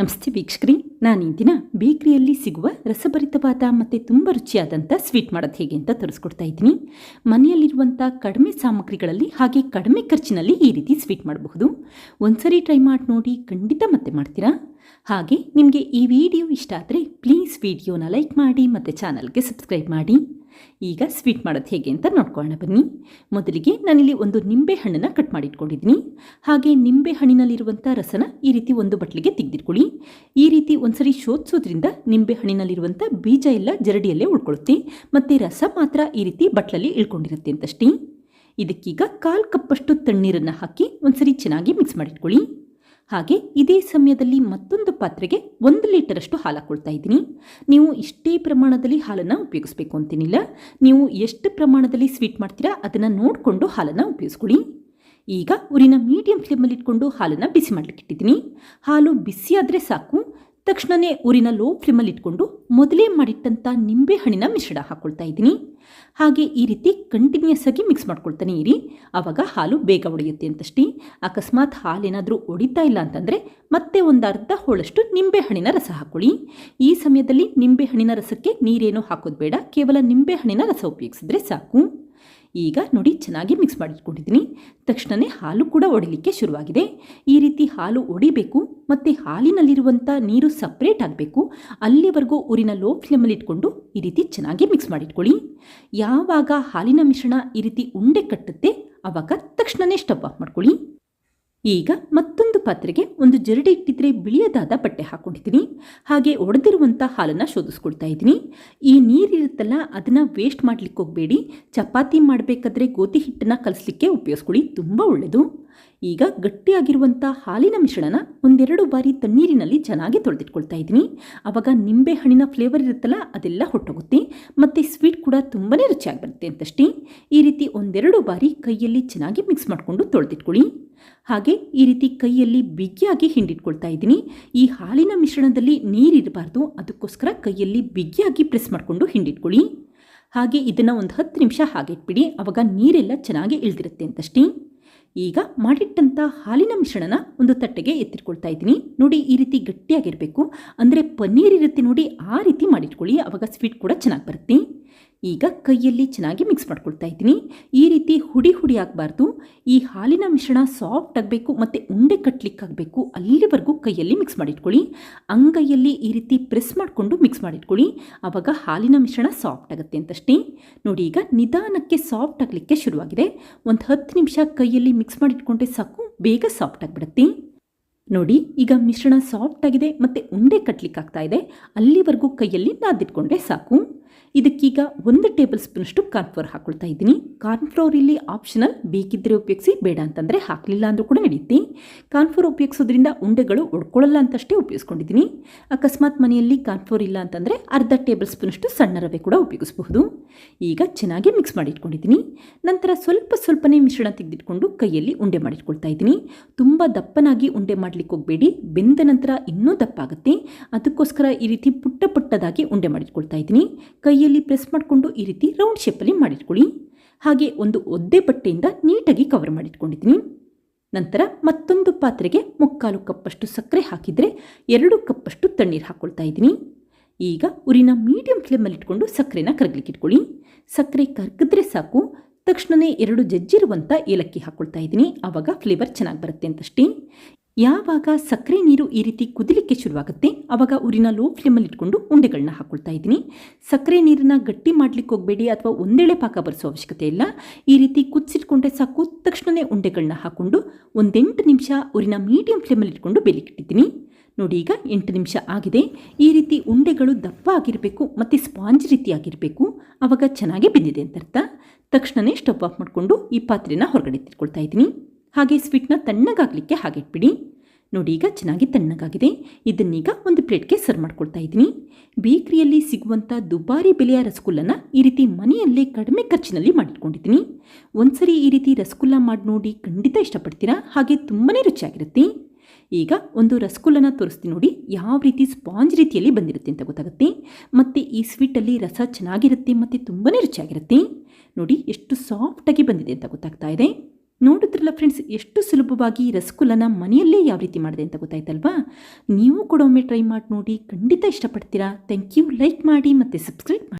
ನಮಸ್ತೆ ವೀಕ್ಷಕ್ರಿ, ನಾನು ಈ ದಿನ ಬೇಕರಿಯಲ್ಲಿ ಸಿಗುವ ರಸಭರಿತವಾದ ಮತ್ತು ತುಂಬ ರುಚಿಯಾದಂಥ ಸ್ವೀಟ್ ಮಾಡೋದು ಹೇಗೆ ಅಂತ ತೋರಿಸ್ಕೊಡ್ತಾ ಇದ್ದೀನಿ. ಮನೆಯಲ್ಲಿರುವಂಥ ಕಡಿಮೆ ಸಾಮಗ್ರಿಗಳಲ್ಲಿ ಹಾಗೆ ಕಡಿಮೆ ಖರ್ಚಿನಲ್ಲಿ ಈ ರೀತಿ ಸ್ವೀಟ್ ಮಾಡಬಹುದು. ಒಂದ್ಸರಿ ಟ್ರೈ ಮಾಡಿ ನೋಡಿ ಖಂಡಿತ ಮತ್ತೆ ಮಾಡ್ತೀರಾ? ಹಾಗೆ ನಿಮಗೆ ಈ ವಿಡಿಯೋ ಇಷ್ಟ ಆದರೆ ಪ್ಲೀಸ್ ವಿಡಿಯೋನ ಲೈಕ್ ಮಾಡಿ ಮತ್ತು ಚಾನಲ್ಗೆ ಸಬ್ಸ್ಕ್ರೈಬ್ ಮಾಡಿ. ಈಗ ಸ್ವೀಟ್ ಮಾಡೋದು ಹೇಗೆ ಅಂತ ನೋಡ್ಕೊಳ್ಳೋಣ ಬನ್ನಿ. ಮೊದಲಿಗೆ ನಾನಿಲ್ಲಿ ಒಂದು ನಿಂಬೆ ಹಣ್ಣನ್ನು ಕಟ್ ಮಾಡಿಟ್ಕೊಂಡಿದ್ದೀನಿ. ಹಾಗೆ ನಿಂಬೆ ಹಣ್ಣಿನಲ್ಲಿರುವಂಥ ರಸನ ಈ ರೀತಿ ಒಂದು ಬಟ್ಲಿಗೆ ತೆಗೆದಿಟ್ಕೊಳ್ಳಿ. ಈ ರೀತಿ ಒಂದ್ಸರಿ ಶೋಧಿಸೋದ್ರಿಂದ ನಿಂಬೆ ಹಣ್ಣಿನಲ್ಲಿರುವಂಥ ಬೀಜ ಎಲ್ಲ ಜರಡಿಯಲ್ಲೇ ಉಳ್ಕೊಳ್ಳುತ್ತೆ. ಮತ್ತು ರಸ ಮಾತ್ರ ಈ ರೀತಿ ಬಟ್ಲಲ್ಲಿ ಇಳ್ಕೊಂಡಿರುತ್ತೆ ಅಂತಷ್ಟೇ. ಇದಕ್ಕೀಗ ಕಾಲು ಕಪ್ಪಷ್ಟು ತಣ್ಣೀರನ್ನು ಹಾಕಿ ಒಂದ್ಸರಿ ಚೆನ್ನಾಗಿ ಮಿಕ್ಸ್ ಮಾಡಿಟ್ಕೊಳ್ಳಿ. ಹಾಗೆ ಇದೇ ಸಮಯದಲ್ಲಿ ಮತ್ತೊಂದು ಪಾತ್ರೆಗೆ ಒಂದು ಲೀಟರಷ್ಟು ಹಾಲು ಹಾಕೊಳ್ತಾ ಇದ್ದೀನಿ. ನೀವು ಇಷ್ಟೇ ಪ್ರಮಾಣದಲ್ಲಿ ಹಾಲನ್ನು ಉಪಯೋಗಿಸ್ಬೇಕು ಅಂತೇನಿಲ್ಲ. ನೀವು ಎಷ್ಟು ಪ್ರಮಾಣದಲ್ಲಿ ಸ್ವೀಟ್ ಮಾಡ್ತೀರಾ ಅದನ್ನು ನೋಡಿಕೊಂಡು ಹಾಲನ್ನು ಉಪಯೋಗಿಸ್ಕೊಳ್ಳಿ. ಈಗ ಊರಿನ ಮೀಡಿಯಂ ಫ್ಲೇಮಲ್ಲಿ ಇಟ್ಕೊಂಡು ಹಾಲನ್ನು ಬಿಸಿ ಮಾಡಲಿಕ್ಕೆ ಇಟ್ಟಿದ್ದೀನಿ ಹಾಲು ಬಿಸಿಯಾದರೆ ಸಾಕು ತಕ್ಷಣವೇ ಊರಿನ ಲೋ ಫ್ಲೇಮಲ್ಲಿ ಇಟ್ಕೊಂಡು ಮೊದಲೇ ಮಾಡಿಟ್ಟಂಥ ನಿಂಬೆ ಹಣ್ಣಿನ ಮಿಶ್ರಣ ಹಾಕ್ಕೊಳ್ತಾ ಇದ್ದೀನಿ. ಹಾಗೆ ಈ ರೀತಿ ಕಂಟಿನ್ಯೂಸ್ ಆಗಿ ಮಿಕ್ಸ್ ಮಾಡ್ಕೊಳ್ತಾನೆ ಇರಿ. ಆವಾಗ ಹಾಲು ಬೇಗ ಒಡೆಯುತ್ತೆ ಅಂತಷ್ಟೇ. ಅಕಸ್ಮಾತ್ ಹಾಲೇನಾದರೂ ಒಡಿತಾ ಇಲ್ಲ ಅಂತಂದರೆ ಮತ್ತೆ ಒಂದು ಅರ್ಧ ಹೋಳಷ್ಟು ನಿಂಬೆ ಹಣ್ಣಿನ ರಸ ಹಾಕ್ಕೊಳ್ಳಿ ಈ ಸಮಯದಲ್ಲಿ ನಿಂಬೆ ಹಣ್ಣಿನ ರಸಕ್ಕೆ ನೀರೇನು ಹಾಕೋದು ಬೇಡ. ಕೇವಲ ನಿಂಬೆ ಹಣ್ಣಿನ ರಸ ಉಪಯೋಗಿಸಿದ್ರೆ ಸಾಕು. ಈಗ ನೋಡಿ ಚೆನ್ನಾಗಿ ಮಿಕ್ಸ್ ಮಾಡಿಟ್ಕೊಂಡಿದ್ದೀನಿ. ತಕ್ಷಣವೇ ಹಾಲು ಕೂಡ ಒಡಿಲಿಕ್ಕೆ ಶುರುವಾಗಿದೆ. ಈ ರೀತಿ ಹಾಲು ಒಡಿಬೇಕು ಮತ್ತು ಹಾಲಿನಲ್ಲಿರುವಂಥ ನೀರು ಸಪ್ರೇಟ್ ಆಗಬೇಕು. ಅಲ್ಲಿವರೆಗೂ ಊರಿನ ಲೋ ಫ್ಲೇಮಲ್ಲಿ ಇಟ್ಕೊಂಡು ಈ ರೀತಿ ಚೆನ್ನಾಗಿ ಮಿಕ್ಸ್ ಮಾಡಿಟ್ಕೊಳ್ಳಿ. ಯಾವಾಗ ಹಾಲಿನ ಮಿಶ್ರಣ ಈ ರೀತಿ ಉಂಡೆ ಕಟ್ಟುತ್ತೆ ಆವಾಗ ತಕ್ಷಣವೇ ಸ್ಟವ್ ಆಫ್ ಮಾಡ್ಕೊಳ್ಳಿ. ಈಗ ಮತ್ತೊಂದು ಪಾತ್ರೆಗೆ ಒಂದು ಜರಡಿ ಇಟ್ಟಿದ್ರೆ ಬಿಳಿಯದಾದ ಬಟ್ಟೆ ಹಾಕೊಂಡಿದ್ದೀನಿ. ಹಾಗೆ ಒಡೆದಿರುವಂಥ ಹಾಲನ್ನು ಶೋಧಿಸ್ಕೊಳ್ತಾ ಇದ್ದೀನಿ. ಈ ನೀರಿರುತ್ತಲ್ಲ ಅದನ್ನು ವೇಸ್ಟ್ ಮಾಡಲಿಕ್ಕೆ ಹೋಗಬೇಡಿ. ಚಪಾತಿ ಮಾಡಬೇಕಾದ್ರೆ ಗೋಧಿ ಹಿಟ್ಟನ್ನು ಕಲಿಸ್ಲಿಕ್ಕೆ ಉಪಯೋಗಿಸ್ಕೊಳ್ಳಿ, ತುಂಬ ಒಳ್ಳೆಯದು ಈಗ ಗಟ್ಟಿಯಾಗಿರುವಂಥ ಹಾಲಿನ ಮಿಶ್ರಣನ ಒಂದೆರಡು ಬಾರಿ ತಣ್ಣೀರಿನಲ್ಲಿ ಚೆನ್ನಾಗಿ ತೊಳೆದಿಟ್ಕೊಳ್ತಾ ಇದ್ದೀನಿ. ಆವಾಗ ನಿಂಬೆ ಹಣ್ಣಿನ ಫ್ಲೇವರ್ ಇರುತ್ತಲ್ಲ, ಅದೆಲ್ಲ ಹೊಟ್ಟೋಗುತ್ತೆ. ಮತ್ತು ಸ್ವೀಟ್ ಕೂಡ ತುಂಬಾ ರುಚಿಯಾಗಿ ಬರುತ್ತೆ ಅಂತಷ್ಟೇ. ಈ ರೀತಿ ಒಂದೆರಡು ಬಾರಿ ಕೈಯಲ್ಲಿ ಚೆನ್ನಾಗಿ ಮಿಕ್ಸ್ ಮಾಡಿಕೊಂಡು ತೊಳೆದಿಟ್ಕೊಳ್ಳಿ. ಹಾಗೆ ಈ ರೀತಿ ಕೈಯಲ್ಲಿ ಬಿಗಿಯಾಗಿ ಹಿಂಡಿಟ್ಕೊಳ್ತಾ ಇದ್ದೀನಿ. ಈ ಹಾಲಿನ ಮಿಶ್ರಣದಲ್ಲಿ ನೀರಿರಬಾರ್ದು ಅದಕ್ಕೋಸ್ಕರ ಕೈಯಲ್ಲಿ ಬಿಗಿಯಾಗಿ ಪ್ರೆಸ್ ಮಾಡಿಕೊಂಡು ಹಿಂಡಿಟ್ಕೊಳ್ಳಿ. ಹಾಗೆ ಇದನ್ನು ಒಂದು ಹತ್ತು ನಿಮಿಷ ಹಾಗೆ ಇಟ್ಬಿಡಿ ಆವಾಗ ನೀರೆಲ್ಲ ಚೆನ್ನಾಗಿ ಇಳಿದಿರುತ್ತೆ ಅಂತಷ್ಟೇ. ಈಗ ಮಾಡಿಟ್ಟಂಥ ಹಾಲಿನ ಮಿಶ್ರಣನ ಒಂದು ತಟ್ಟೆಗೆ ಎತ್ತಿಟ್ಕೊಳ್ತಾ ಇದ್ದೀನಿ. ನೋಡಿ ಈ ರೀತಿ ಗಟ್ಟಿಯಾಗಿರಬೇಕು. ಅಂದರೆ ಪನ್ನೀರ್ ಇರುತ್ತೆ ನೋಡಿ, ಆ ರೀತಿ ಮಾಡಿಟ್ಕೊಳ್ಳಿ. ಆವಾಗ ಸ್ವೀಟ್ ಕೂಡ ಚೆನ್ನಾಗಿ ಬರುತ್ತೆ. ಈಗ ಕೈಯಲ್ಲಿ ಚೆನ್ನಾಗಿ ಮಿಕ್ಸ್ ಮಾಡ್ಕೊಳ್ತಾ ಇದ್ದೀನಿ. ಈ ರೀತಿ ಹುಡಿ ಹುಡಿ ಆಗಬಾರ್ದು. ಈ ಹಾಲಿನ ಮಿಶ್ರಣ ಸಾಫ್ಟ್ ಆಗಬೇಕು ಮತ್ತು ಉಂಡೆ ಕಟ್ಟಲಿಕ್ಕಾಗಬೇಕು ಅಲ್ಲಿವರೆಗೂ ಕೈಯಲ್ಲಿ ಮಿಕ್ಸ್ ಮಾಡಿಟ್ಕೊಳ್ಳಿ. ಅಂಗೈಯಲ್ಲಿ ಈ ರೀತಿ ಪ್ರೆಸ್ ಮಾಡಿಕೊಂಡು ಮಿಕ್ಸ್ ಮಾಡಿಟ್ಕೊಳ್ಳಿ. ಆವಾಗ ಹಾಲಿನ ಮಿಶ್ರಣ ಸಾಫ್ಟ್ ಆಗುತ್ತೆ ಅಂತಷ್ಟೇ. ನೋಡಿ ಈಗ ನಿಧಾನಕ್ಕೆ ಸಾಫ್ಟ್ ಆಗಲಿಕ್ಕೆ ಶುರುವಾಗಿದೆ. ಒಂದು ಹತ್ತು ನಿಮಿಷ ಕೈಯಲ್ಲಿ ಮಿಕ್ಸ್ ಮಾಡಿಟ್ಕೊಂಡ್ರೆ ಸಾಕು, ಬೇಗ ಸಾಫ್ಟ್ ಆಗಿಬಿಡುತ್ತೆ. ನೋಡಿ ಈಗ ಮಿಶ್ರಣ ಸಾಫ್ಟ್ ಆಗಿದೆ ಮತ್ತು ಉಂಡೆ ಕಟ್ಟಲಿಕ್ಕಾಗ್ತಾ ಇದೆ. ಅಲ್ಲಿವರೆಗೂ ಕೈಯಲ್ಲಿ ನಾದಿಟ್ಕೊಂಡ್ರೆ ಸಾಕು. ಇದಕ್ಕೀಗ ಒಂದು ಟೇಬಲ್ ಸ್ಪೂನಷ್ಟು ಕಾರ್ನ್ಫ್ಲೋರ್ ಹಾಕ್ಕೊಳ್ತಾ ಇದ್ದೀನಿ. ಕಾರ್ನ್ಫ್ಲೋರ್ ಇಲ್ಲಿ ಆಪ್ಷನಲ್ ಬೇಕಿದ್ದರೆ ಉಪಯೋಗಿಸಿ, ಬೇಡ ಅಂತಂದರೆ ಹಾಕಲಿಲ್ಲ ಅಂದರೂ ಕೂಡ ನಡೆಯುತ್ತೆ ಕಾರ್ನ್ಫ್ಲೋರ್ ಉಪಯೋಗಿಸೋದ್ರಿಂದ ಉಂಡೆಗಳು ಒಡ್ಕೊಳ್ಳಲ್ಲ ಅಂತಷ್ಟೇ ಉಪಯೋಗಿಸ್ಕೊಂಡಿದ್ದೀನಿ. ಅಕಸ್ಮಾತ್ ಮನೆಯಲ್ಲಿ ಕಾರ್ನ್ಫ್ಲೋರ್ ಇಲ್ಲ ಅಂತಂದರೆ ಅರ್ಧ ಟೇಬಲ್ ಸ್ಪೂನಷ್ಟು ಸಣ್ಣ ರವೆ ಕೂಡ ಉಪಯೋಗಿಸಬಹುದು. ಈಗ ಚೆನ್ನಾಗಿ ಮಿಕ್ಸ್ ಮಾಡಿ ಇಟ್ಕೊಂಡಿದ್ದೀನಿ ನಂತರ ಸ್ವಲ್ಪ ಸ್ವಲ್ಪನೇ ಮಿಶ್ರಣ ತೆಗೆದಿಟ್ಕೊಂಡು ಕೈಯಲ್ಲಿ ಉಂಡೆ ಮಾಡಿಟ್ಕೊಳ್ತಾ ಇದ್ದೀನಿ. ತುಂಬ ದಪ್ಪನಾಗಿ ಉಂಡೆ ಮಾಡಲಿಕ್ಕೆ ಹೋಗಬೇಡಿ. ಬೆಂದ ನಂತರ ಇನ್ನೂ ದಪ್ಪ ಆಗುತ್ತೆ ಅದಕ್ಕೋಸ್ಕರ ಈ ರೀತಿ ಪುಟ್ಟ ಪುಟ್ಟದಾಗಿ ಉಂಡೆ ಮಾಡಿಟ್ಕೊಳ್ತಾ ಇದ್ದೀನಿ. ಕೈಯಲ್ಲಿ ಪ್ರೆಸ್ ಮಾಡಿಕೊಂಡು ಈ ರೀತಿ ರೌಂಡ್ ಶೇಪಲ್ಲಿ ಮಾಡಿಟ್ಕೊಳ್ಳಿ. ಹಾಗೆ ಒಂದು ಒದ್ದೆ ಬಟ್ಟೆಯಿಂದ ನೀಟಾಗಿ ಕವರ್ ಮಾಡಿಟ್ಕೊಂಡಿದ್ದೀನಿ. ನಂತರ ಮತ್ತೊಂದು ಪಾತ್ರೆಗೆ ಮುಕ್ಕಾಲು ಕಪ್ಪಷ್ಟು ಸಕ್ಕರೆ ಹಾಕಿದರೆ ಎರಡು ಕಪ್ಪಷ್ಟು ತಣ್ಣೀರು ಹಾಕ್ಕೊಳ್ತಾ ಇದ್ದೀನಿ. ಈಗ ಉರಿನ ಮೀಡಿಯಂ ಫ್ಲೇಮಲ್ಲಿ ಇಟ್ಕೊಂಡು ಸಕ್ಕರೆನ ಕರಗಲಿಕ್ಕೆ ಇಟ್ಕೊಳ್ಳಿ. ಸಕ್ಕರೆ ಕರಗಿದ್ರೆ ಸಾಕು. ತಕ್ಷಣವೇ ಎರಡು ಜಜ್ಜಿರುವಂಥ ಏಲಕ್ಕಿ ಹಾಕ್ಕೊಳ್ತಾ ಇದ್ದೀನಿ. ಆವಾಗ ಫ್ಲೇವರ್ ಚೆನ್ನಾಗಿ ಬರುತ್ತೆ ಅಂತಷ್ಟೇ. ಯಾವಾಗ ಸಕ್ಕರೆ ನೀರು ಈ ರೀತಿ ಕುದಿಲಿಕ್ಕೆ ಶುರುವಾಗುತ್ತೆ ಆವಾಗ ಊರಿನ ಲೋ ಫ್ಲೇಮಲ್ಲಿ ಇಟ್ಕೊಂಡು ಉಂಡೆಗಳನ್ನ ಹಾಕ್ಕೊಳ್ತಾ ಇದ್ದೀನಿ. ಸಕ್ಕರೆ ನೀರನ್ನ ಗಟ್ಟಿ ಮಾಡಲಿಕ್ಕೆ ಹೋಗಬೇಡಿ ಅಥವಾ ಒಂದೇಳೆ ಪಾಕ ಬರೆಸೋ ಅವಶ್ಯಕತೆ ಇಲ್ಲ. ಈ ರೀತಿ ಕುದಿಸಿಟ್ಕೊಂಡ್ರೆ ಸಾಕು ತಕ್ಷಣವೇ ಉಂಡೆಗಳನ್ನ ಹಾಕ್ಕೊಂಡು ಒಂದೆಂಟು ನಿಮಿಷ ಊರಿನ ಮೀಡಿಯಂ ಫ್ಲೇಮಲ್ಲಿ ಇಟ್ಕೊಂಡು ಇಟ್ಟಿದ್ದೀನಿ. ನೋಡಿ ಈಗ ಎಂಟು ನಿಮಿಷ ಆಗಿದೆ. ಈ ರೀತಿ ಉಂಡೆಗಳು ದಪ್ಪ ಆಗಿರಬೇಕು, ಮತ್ತು ಸ್ಪಾಂಜ್ ರೀತಿ ಆಗಿರಬೇಕು. ಆವಾಗ ಚೆನ್ನಾಗಿ ಬೆಂದಿದೆ ಅಂತ ಅರ್ಥ. ತಕ್ಷಣವೇ ಸ್ಟವ್ ಆಫ್ ಮಾಡಿಕೊಂಡು ಈ ಪಾತ್ರೆನ ಹೊರಗಡೆ ತಿಳ್ಕೊಳ್ತಾ ಇದ್ದೀನಿ. ಹಾಗೆ ಸ್ವೀಟ್ನ ತಣ್ಣಗಾಗಲಿಕ್ಕೆ ಹಾಗೆ ಇಟ್ಬಿಡಿ. ನೋಡಿ ಈಗ ಚೆನ್ನಾಗಿ ತಣ್ಣಗಾಗಿದೆ. ಇದನ್ನೀಗ ಒಂದು ಪ್ಲೇಟ್ಗೆ ಸರ್ವ್ ಮಾಡ್ಕೊಳ್ತಾ ಇದ್ದೀನಿ. ಬೇಕ್ರಿಯಲ್ಲಿ ಸಿಗುವಂಥ ದುಬಾರಿ ಬೆಲೆಯ ರಸಗುಲ್ಲನ ಈ ರೀತಿ ಮನೆಯಲ್ಲೇ ಕಡಿಮೆ ಖರ್ಚಿನಲ್ಲಿ ಮಾಡಿಟ್ಕೊಂಡಿದ್ದೀನಿ. ಒಂದ್ಸರಿ ಈ ರೀತಿ ರಸಗುಲ್ಲ ಮಾಡಿ ನೋಡಿ ಖಂಡಿತ ಇಷ್ಟಪಡ್ತೀರಾ? ಹಾಗೆ ತುಂಬಾ ರುಚಿಯಾಗಿರುತ್ತೆ. ಈಗ ಒಂದು ರಸಗುಲ್ಲನ ತೋರಿಸ್ತೀನಿ ನೋಡಿ, ಯಾವ ರೀತಿ ಸ್ಪಾಂಜ್ ರೀತಿಯಲ್ಲಿ ಬಂದಿರುತ್ತೆ ಅಂತ ಗೊತ್ತಾಗುತ್ತೆ. ಮತ್ತು ಈ ಸ್ವೀಟಲ್ಲಿ ರಸ ಚೆನ್ನಾಗಿರುತ್ತೆ ಮತ್ತು ತುಂಬಾ ರುಚಿಯಾಗಿರುತ್ತೆ. ನೋಡಿ ಎಷ್ಟು ಸಾಫ್ಟಾಗಿ ಬಂದಿದೆ ಅಂತ ಗೊತ್ತಾಗ್ತಾ ಇದೆ. ನೋಡಿದ್ರಲ್ಲ ಫ್ರೆಂಡ್ಸ್ ಎಷ್ಟು ಸುಲಭವಾಗಿ ರಸಗುಲ್ಲನ ಮನೆಯಲ್ಲೇ ಯಾವ ರೀತಿ ಮಾಡಿದೆ ಅಂತ ಗೊತ್ತಾಯ್ತಲ್ವಾ? ನೀವು ಕೂಡ ಒಮ್ಮೆ ಟ್ರೈ ಮಾಡಿ ನೋಡಿ, ಖಂಡಿತ ಇಷ್ಟಪಡ್ತೀರಾ. ಥ್ಯಾಂಕ್ ಯು ಲೈಕ್ ಮಾಡಿ ಮತ್ತು ಸಬ್ಸ್ಕ್ರೈಬ್ ಮಾಡಿ.